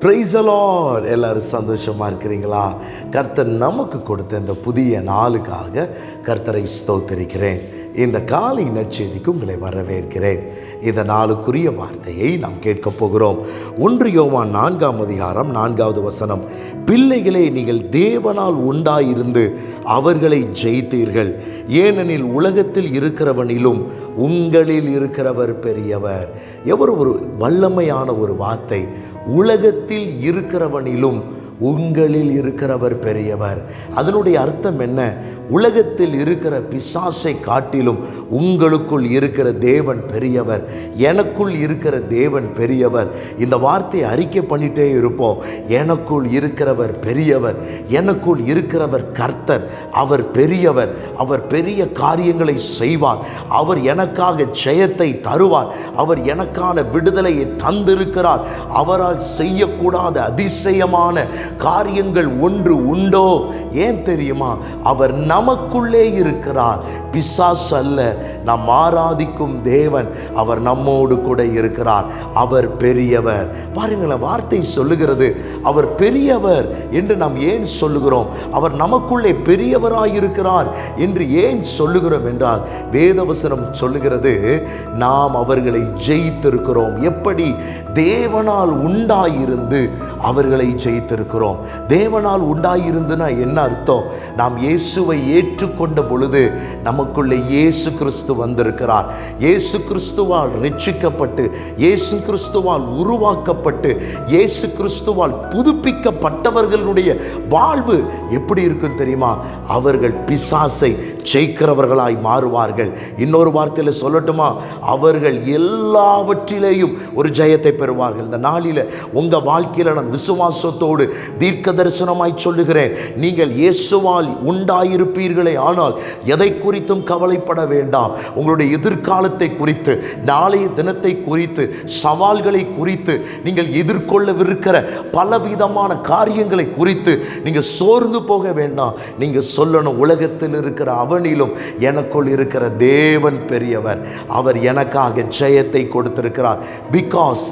ப்ரைஸலாட் எல்லோரும் சந்தோஷமாக இருக்கிறீங்களா? கர்த்தர் நமக்கு கொடுத்த இந்த புதிய நாளுக்காக கர்த்தரை ஸ்தோத்தரிக்கிறேன். இந்த காலை நற்செய்திக்கு உங்களை வரவேற்கிறேன். இந்த நாளுக்குரிய வார்த்தையை நாம் கேட்கப் போகிறோம். ஒன்று யோவான் நான்காம் அதிகாரம் நான்காவது வசனம். பிள்ளைகளே நீங்கள் தேவனால் உண்டாயிருந்து அவர்களை ஜெயித்தீர்கள். ஏனெனில் உலகத்தில் இருக்கிறவனிலும் உங்களில் இருக்கிறவர் பெரியவர். எவர் ஒரு வல்லமையான ஒரு வார்த்தை. உலகத்தில் இருக்கிறவனிலும் உங்களில் இருக்கிறவர் பெரியவர். அதனுடைய அர்த்தம் என்ன? உலகத்தில் இருக்கிற பிசாசை காட்டிலும் உங்களுக்குள் இருக்கிற தேவன் பெரியவர். எனக்குள் இருக்கிற தேவன் பெரியவர். இந்த வார்த்தையை அறிக்கை பண்ணிட்டே இருப்போம். எனக்குள் இருக்கிறவர் பெரியவர். எனக்குள் இருக்கிறவர் கர்த்தர். அவர் பெரியவர். அவர் பெரிய காரியங்களை செய்வார். அவர் எனக்காக ஜெயத்தை தருவார். அவர் எனக்கான விடுதலையை தந்திருக்கிறார். அவரால் செய்யக்கூடாத அதிசயமான காரியங்கள் ஒன்று உண்டோ? ஏன் தெரியுமா? அவர் நமக்குள்ளே இருக்கிறார். பிசாஸ் அல்ல நாம் ஆராதிக்கும் தேவன் அவர் நம்மோடு கூட இருக்கிறார். அவர் பெரியவர். பாருங்களேன் வார்த்தை சொல்லுகிறது அவர் பெரியவர் என்று நாம் ஏன் சொல்லுகிறோம்? அவர் நமக்குள்ளே பெரியவராயிருக்கிறார் என்று ஏன் சொல்லுகிறோம் என்றால் வேதவசனம் சொல்லுகிறது நாம் அவர்களை ஜெயித்திருக்கிறோம். எப்படி? தேவனால் உண்டாயிருந்து அவர்களை ஜெயித்திருக்கிறோம். தேவனால் உண்டாயிருந்துனா என்ன அர்த்தம்? நாம் இயேசுவை ஏற்றுக்கொண்ட பொழுது நமக்குள்ளே இயேசு கிறிஸ்து வந்திருக்கிறார். இயேசு கிறிஸ்துவால் ரட்சிக்கப்பட்டு இயேசு கிறிஸ்துவால் உருவாக்கப்பட்டு இயேசு கிறிஸ்துவால் புதுப்பிக்கப்பட்டவர்களுடைய வாழ்வு எப்படி இருக்கும் தெரியுமா? அவர்கள் பிசாசை ஜெயிக்கிறவர்களாய் மாறுவார்கள். இன்னொரு வார்த்தையில் சொல்லட்டுமா? அவர்கள் எல்லாவற்றிலேயும் ஒரு ஜெயத்தை பெறுவார்கள். இந்த நாளில் உங்கள் வாழ்க்கையில் நான் விசுவாசத்தோடு தீர்க்க தரிசனமாய் சொல்லுகிறேன். நீங்கள் இயேசுவால் உண்டாயிருப்பீர்களே ஆனால் எதை குறித்தும் கவலைப்பட வேண்டாம். உங்களுடைய எதிர்காலத்தை குறித்து நாளைய தினத்தை குறித்து சவால்களை குறித்து நீங்கள் எதிர்கொள்ளவிருக்கிற பலவிதமான காரியங்களை குறித்து நீங்கள் சோர்ந்து போக வேண்டாம். நீங்கள் சொல்லணும் உலகத்தில் இருக்கிற அவனிலும் எனக்குள் இருக்கிற தேவன் பெரியவர் அவர் எனக்காக ஜெயத்தை கொடுத்திருக்கிறார். Because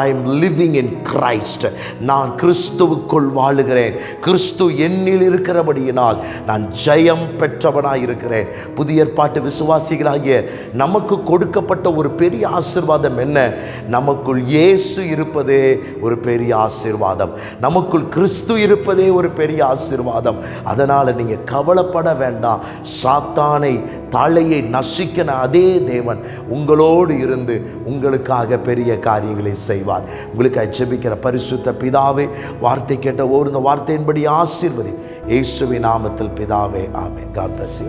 I am living in Christ நான் கிறிஸ்துவுக்குள் வாழுகிறேன். கிறிஸ்து என்னில் இருக்கிறபடியினால் நான் ஜெயம் பெற்றவனாக இருக்கிறேன் புதிய ஏற்பாட்டு விசுவாசிகளாகிய நமக்கு கொடுக்கப்பட்ட ஒரு பெரிய ஆசிர்வாதம் என்ன? நமக்குள் இயேசு இருப்பதே ஒரு பெரிய ஆசிர்வாதம். நமக்குள் கிறிஸ்து இருப்பதே ஒரு பெரிய ஆசிர்வாதம். அதனால் நீங்கள் கவலைப்பட வேண்டாம். சாத்தானை தலையை நசிக்கின அதே தேவன் உங்களோடு இருந்து உங்களுக்காக பெரிய காரியங்களை செய்வார். உங்களுக்கு அச்சபிக்கிற பரிசுத்த பிதாவே வார்த்தை கேட்ட ஒரு இந்த வார்த்தையின்படி ஆசீர்வதி. இயேசுவின் நாமத்தில் பிதாவே ஆமே காட் பிளஸ்